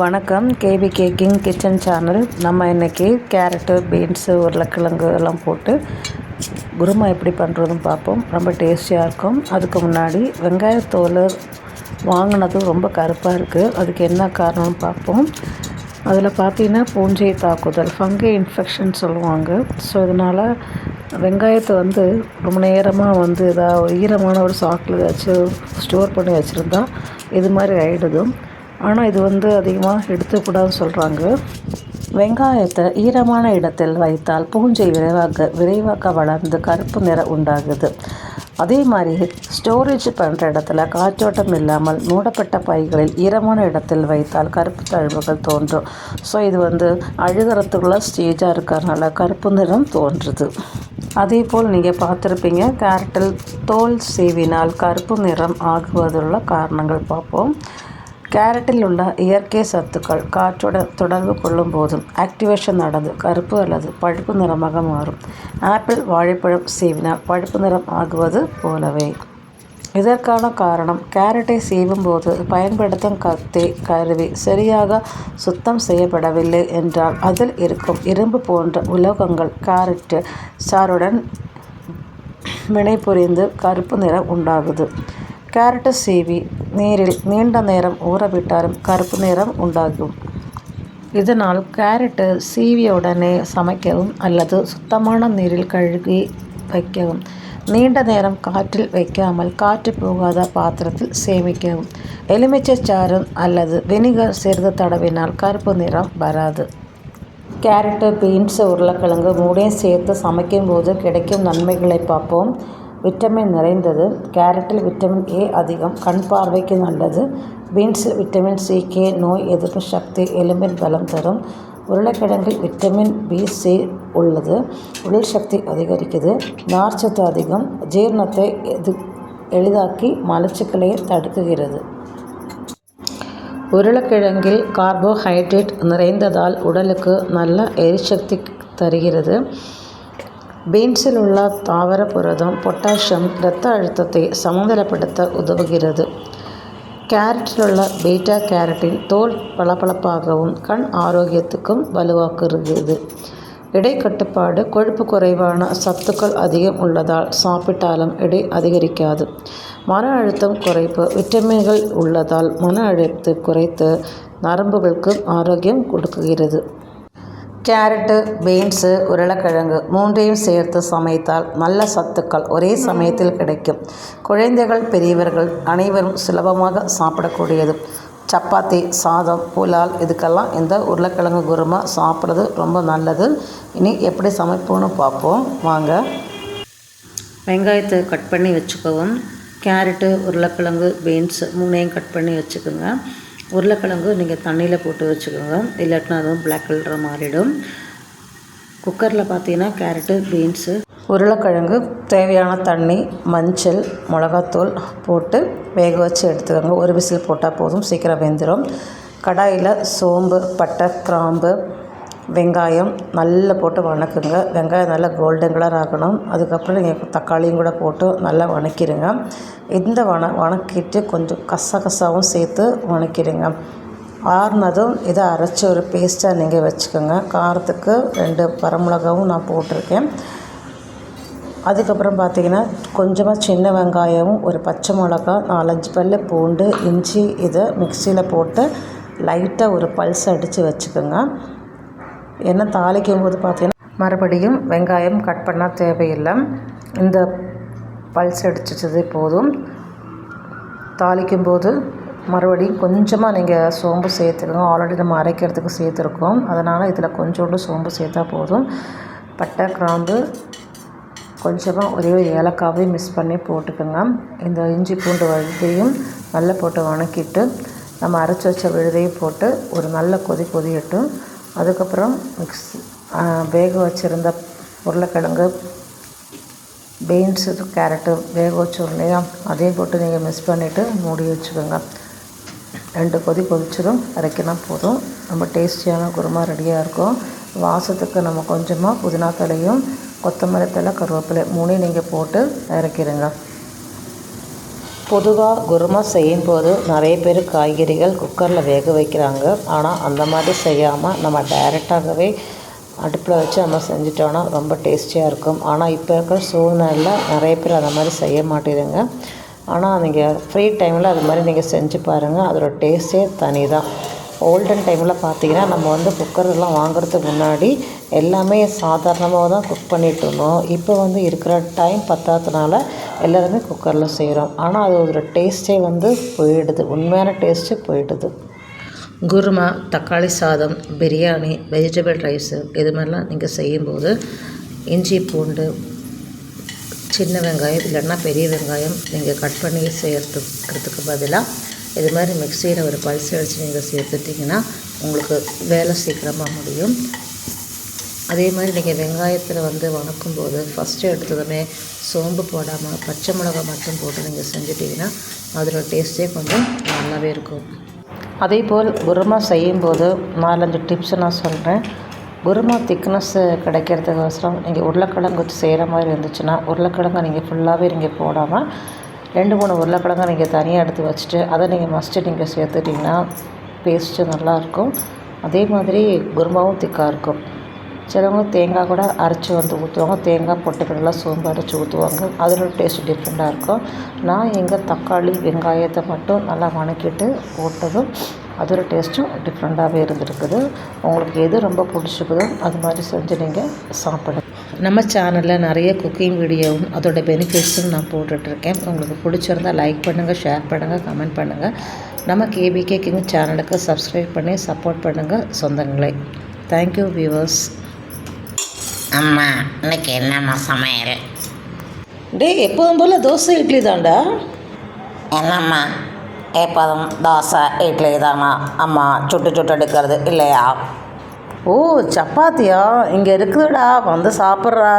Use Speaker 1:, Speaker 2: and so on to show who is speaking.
Speaker 1: வணக்கம். KP K king kitchen channel. நம்ம இன்றைக்கி கேரட்டு பீன்ஸு உருளைக்கிழங்கு எல்லாம் போட்டு குருமா எப்படி பண்ணுறதுன்னு பார்ப்போம். ரொம்ப டேஸ்டியாக இருக்கும். அதுக்கு முன்னாடி வெங்காயத்தோல் வாங்கினது ரொம்ப கருப்பாக இருக்குது அதுக்கு என்ன காரணம்னு பார்ப்போம். அதில் பார்த்தீங்கன்னா பூஞ்சை தாக்குதல் ஃபங்கை இன்ஃபெக்ஷன் சொல்லுவாங்க. ஸோ இதனால் வெங்காயத்தை வந்து ரொம்ப நேரமாக வந்து ஏதாவது ஈரமான ஒரு சாக்கில் வச்சு ஸ்டோர் பண்ணி வச்சுருந்தா இது மாதிரி ஆகிடுதும் ஆனால் இது வந்து அதிகமாக எடுத்துக்கூடாதுன்னு சொல்கிறாங்க வெங்காயத்தை ஈரமான இடத்தில் வைத்தால் பூஞ்சை விரைவாக விரைவாக வளர்ந்து கருப்பு நிறம் உண்டாகுது. அதே மாதிரி ஸ்டோரேஜ் பண்ணுற இடத்துல காற்றோட்டம் இல்லாமல் மூடப்பட்ட பைகளில் ஈரமான இடத்தில் வைத்தால் கருப்பு தழும்புகள் தோன்றும். ஸோ இது வந்து அழுகிறதுக்குள்ள ஸ்டேஜாக இருக்கிறதுனால கருப்பு நிறம் தோன்றுது. அதே போல் நீங்கள் பார்த்துருப்பீங்க கேரட்டில் தோல் சீவினால் கருப்பு நிறம் ஆகுவதுள்ள காரணங்கள் பார்ப்போம். கேரட்டில் உள்ள இயற்கை சத்துக்கள் காற்றுடன் தொடர்பு கொள்ளும் போதும் ஆக்டிவேஷன் நடந்து கருப்பு அல்லது பழுப்பு நிறமாக மாறும். ஆப்பிள் வாழைப்பழம் சீவினால் பழுப்பு நிறம் ஆகுவது போலவே. இதற்கான காரணம் கேரட்டை சீவும் போது பயன்படுத்தும் கத்தி கருவி சரியாக சுத்தம் செய்யப்படவில்லை என்றால் அதில் இருக்கும் இரும்பு போன்ற உலோகங்கள் கேரட் சாருடன் வினைபுரிந்து கருப்பு நிறம் உண்டாகுது. கேரட்டு சீவி நீரில் நீண்ட நேரம் ஊறவிட்டாலும் கருப்பு நிறம் உண்டாகும் இதனால் கேரட்டு சீவிய உடனே சமைக்கவும் அல்லது சுத்தமான நீரில் கழுகி வைக்கவும் நீண்ட நேரம் காற்றில் வைக்காமல் காற்று போகாத பாத்திரத்தில் சேமிக்கவும் எலுமிச்சை சாறு அல்லது வினிகர் சிறிது தடவினால் கருப்பு நிறம் வராது கேரட்டு பீன்ஸ் உருளைக்கிழங்கு மூடையும் சேர்த்து சமைக்கும் போது கிடைக்கும் நன்மைகளை பார்ப்போம் விட்டமின் நிறைந்தது. கேரட்டில் விட்டமின் ஏ அதிகம். கண் பார்வைக்கு நல்லது. பீன்ஸில் விட்டமின் சி கே நோய் எதிர்ப்பு சக்தி எலும்பின் பலம் தரும். உருளைக்கிழங்கில் விட்டமின் பி சி உள்ளது. உடல் சக்தி அதிகரிக்குது. நார்ச்சத்து அதிகம். ஜீரணத்தை எது எளிதாக்கி மலச்சிக்கலை தடுக்குகிறது. உருளைக்கிழங்கில் கார்போஹைட்ரேட் நிறைந்ததால் உடலுக்கு நல்ல எரிசக்தி தருகிறது. பீன்ஸில் உள்ள தாவர புரதம் பொட்டாசியம் இரத்த அழுத்தத்தை சமநிலைப்படுத்த உதவுகிறது. கேரட்டில் உள்ள பீட்டா கேரட்டின் தோல் பளபளப்பாகவும் கண் ஆரோக்கியத்துக்கும் வலுவாக்குகிறது. எடை கட்டுப்பாடு கொழுப்பு குறைவான சத்துக்கள் அதிகம் உள்ளதால் சாப்பிட்டாலும் எடை அதிகரிக்காது. மன அழுத்தம் குறைப்பு விட்டமின்கள் உள்ளதால் மன அழுத்தத்தை குறைத்து நரம்புகளுக்கு ஆரோக்கியம் கொடுக்குகிறது. கேரட்டு பீன்ஸு உருளைக்கிழங்கு மூன்றையும் சேர்த்து சமைத்தால் நல்ல சத்துக்கள் ஒரே சமயத்தில் கிடைக்கும். குழந்தைகள் பெரியவர்கள் அனைவரும் சுலபமாக சாப்பிடக்கூடியது. சப்பாத்தி சாதம் புலால் இதுக்கெல்லாம் இந்த உருளைக்கிழங்கு குருமா சாப்பிட்றது ரொம்ப நல்லது. இனி எப்படி சமைப்போன்னு பார்ப்போம். வாங்க. வெங்காயத்தை கட் பண்ணி வச்சுக்கவும். கேரட்டு உருளைக்கிழங்கு பீன்ஸ் மூணையும் கட் பண்ணி வச்சுக்கோங்க. உருளைக்கிழங்கு நீங்கள் தண்ணியில் போட்டு வச்சுக்கோங்க. இல்லாட்டினா அதுவும் பிளாக் கலராக மாறிடும். குக்கரில் பார்த்தீங்கன்னா கேரட்டு பீன்ஸு உருளைக்கிழங்கு தேவையான தண்ணி மஞ்சள் மிளகாத்தூள் போட்டு வேக வச்சு எடுத்துக்கோங்க. ஒரு விசில் போட்டால் போதும் சீக்கிரம் வெந்துடும் கடாயில் சோம்பு பட்டை கிராம்பு வெங்காயம் நல்லா போட்டு வணக்குங்க. வெங்காயம் நல்லா கோல்டன் கலர் ஆகணும். அதுக்கப்புறம் நீங்கள் தக்காளியும் கூட போட்டு நல்லா வணக்கிடுங்க இந்த வண வணக்கிட்டு கொஞ்சம் கசகசாவும் சேர்த்து வணக்கிடுங்க ஆறுனதும் இதை அரைச்சி ஒரு பேஸ்ட்டாக நீங்கள் வச்சுக்கோங்க. காரத்துக்கு ரெண்டு பரமிளகாவும் நான் போட்டிருக்கேன். அதுக்கப்புறம் பார்த்திங்கன்னா கொஞ்சமாக சின்ன வெங்காயமும் ஒரு பச்சை மிளகா நாலஞ்சு பல் பூண்டு இஞ்சி இதை மிக்சியில் போட்டு லைட்டாக ஒரு பல்ஸ் அடித்து வச்சுக்கோங்க. ஏன்னா தாளிக்கும் போது பார்த்திங்கன்னா மறுபடியும் வெங்காயம் கட் பண்ணால் தேவையில்லை. இந்த பல்ஸ் அடிச்சது போதும். தாளிக்கும் போது மறுபடியும் கொஞ்சமாக நீங்கள் சோம்பு சேர்த்துக்கோங்க. ஆல்ரெடி நம்ம அரைக்கிறதுக்கு சேர்த்துருக்கோம். அதனால் இதில் கொஞ்சோண்டு சோம்பு சேர்த்தா போதும். பட்டை கிராம்பு கொஞ்சமாக ஒரே ஒரு ஏலக்காவையும் மிக்ஸ் பண்ணி போட்டுக்கோங்க. இந்த இஞ்சி பூண்டு விழுதையும் நல்லா போட்டு வணக்கிட்டு நம்ம அரைச்சி வச்ச விழுதையும் போட்டு ஒரு நல்ல கொதி கொதியட்டும். அதுக்கப்புறம் மிக்ஸ் வேக வச்சுருந்த உருளைக்கிழங்கு பீன்ஸு கேரட்டு வேக வச்சோம் இல்லையா அதையும் போட்டு நீங்கள் மிக்ஸ் பண்ணிவிட்டு மூடி வச்சுக்கோங்க. ரெண்டு கொதி கொதிச்சிடும் இறக்கினா போதும். ரொம்ப டேஸ்டியான குருமா ரெடியாக இருக்கும். வாசத்துக்கு நம்ம கொஞ்சமாக புதினா தலையும் கொத்தமல்லி தலை கருவேப்பிலை மூணையும் நீங்கள் போட்டு இறக்கிடுங்க பொதுவாக குருமா செய்யும்போது நிறைய பேர் காய்கறிகள் குக்கரில் வேக வைக்கிறாங்க. ஆனால் அந்த மாதிரி செய்யாமல் நம்ம டைரெக்டாகவே அடுப்பில் வச்சு நம்ம செஞ்சிட்டோன்னா ரொம்ப டேஸ்டியாக இருக்கும். ஆனால் இப்போ இருக்கிற சூழ்நிலையில் நிறைய பேர் அந்த மாதிரி செய்ய மாட்டேதுங்க ஆனால் நீங்கள் ஃப்ரீ டைமில் அது மாதிரி நீங்கள் செஞ்சு பாருங்கள் அதோட டேஸ்ட்டே தனி தான் ஓல்டன் டைமில் பார்த்திங்கன்னா நம்ம வந்து குக்கர்லாம் வாங்குறதுக்கு முன்னாடி எல்லாமே சாதாரணமாக தான் குக் பண்ணிகிட்டு இருந்தோம். இப்போ வந்து இருக்கிற டைம் பத்தாததுனால எல்லாருமே குக்கரில் செய்கிறோம் ஆனால் அது ஒரு டேஸ்ட்டே வந்து போயிடுது. உண்மையான டேஸ்ட்டு போயிடுது. குருமா தக்காளி சாதம் பிரியாணி வெஜிடபிள் ரைஸு இது மாதிரிலாம் நீங்கள் செய்யும்போது இஞ்சி பூண்டு சின்ன வெங்காயம் இல்லைன்னா பெரிய வெங்காயம் நீங்கள் கட் பண்ணி செய்கிறதுக்கு பதிலாக இது மாதிரி மிக்சியில் ஒரு பல்ஸ் அடித்து நீங்கள் சேர்த்துட்டிங்கன்னா உங்களுக்கு வேலை சீக்கிரமாக முடியும். அதே மாதிரி நீங்கள் வெங்காயத்தில் வந்து வணக்கும் போது ஃபஸ்ட்டு எடுத்ததுமே சோம்பு போடாமல் பச்சை மிளகா மட்டும் போட்டு நீங்கள் செஞ்சிட்டிங்கன்னா அதோட டேஸ்ட்டே கொஞ்சம் நல்லாவே இருக்கும். அதே போல் குருமா செய்யும்போது நாலஞ்சு டிப்ஸ் நான் சொல்கிறேன் குருமா திக்னஸ் கிடைக்கிறதுக்கோசரம் நீங்கள் உருளைக்கிழங்கு செய்கிற மாதிரி இருந்துச்சுன்னா உருளைக்கிழங்கை நீங்கள் ஃபுல்லாகவே நீங்கள் போடாமல் ரெண்டு மூணு உருளைக்கிழங்கை நீங்கள் தனியாக எடுத்து வச்சுட்டு அதை நீங்கள் மஸ்ட்டு நீங்கள் சேர்த்துட்டிங்கன்னா பேஸ்ட்டு நல்லாயிருக்கும். அதே மாதிரி குருமாவும் திக்காக இருக்கும். சிலவங்க தேங்காய் கூட அரைச்சி வந்து ஊற்றுவாங்க. தேங்காய் பொட்டுக்கடலாம் சோம்பு அரைச்சி ஊற்றுவாங்க. அதோட டேஸ்ட் டிஃப்ரெண்ட்டாக இருக்கும். நான் எங்கள் தக்காளி வெங்காயத்தை மட்டும் நல்லா வணக்கிட்டு போட்டதும் அதோட டேஸ்ட்டும் டிஃப்ரெண்ட்டாகவே இருந்திருக்குது. உங்களுக்கு எது ரொம்ப பிடிச்சிக்குதோ அது மாதிரி செஞ்சு நீங்கள் சாப்பிடுங்க. நம்ம சேனலில் நிறைய குக்கிங் வீடியோவும் அதோட பெனிஃபிட்ஸும் நான் போட்டுட்ருக்கேன் உங்களுக்கு பிடிச்சிருந்தா லைக் பண்ணுங்கள் ஷேர் பண்ணுங்கள் கமெண்ட் பண்ணுங்கள் நம்ம கேபிகே கிங் சேனலுக்கு சப்ஸ்கிரைப் பண்ணி சப்போர்ட் பண்ணுங்கள் சொந்தங்களே. தேங்க்யூ வியூவர்ஸ்
Speaker 2: அம்மா இன்னைக்கு என்னம்மா சமையல்?
Speaker 1: டேய் எப்போதும் போல் தோசை இட்லி தான்டா.
Speaker 2: என்னம்மா எப்போதும் தோசை இட்லி தானா அம்மா சுட்டு சுட்டு எடுக்கிறது இல்லையா?
Speaker 1: ஓ சப்பாத்தியா? இங்கே இருக்குதுடா வந்து சாப்பிட்றா.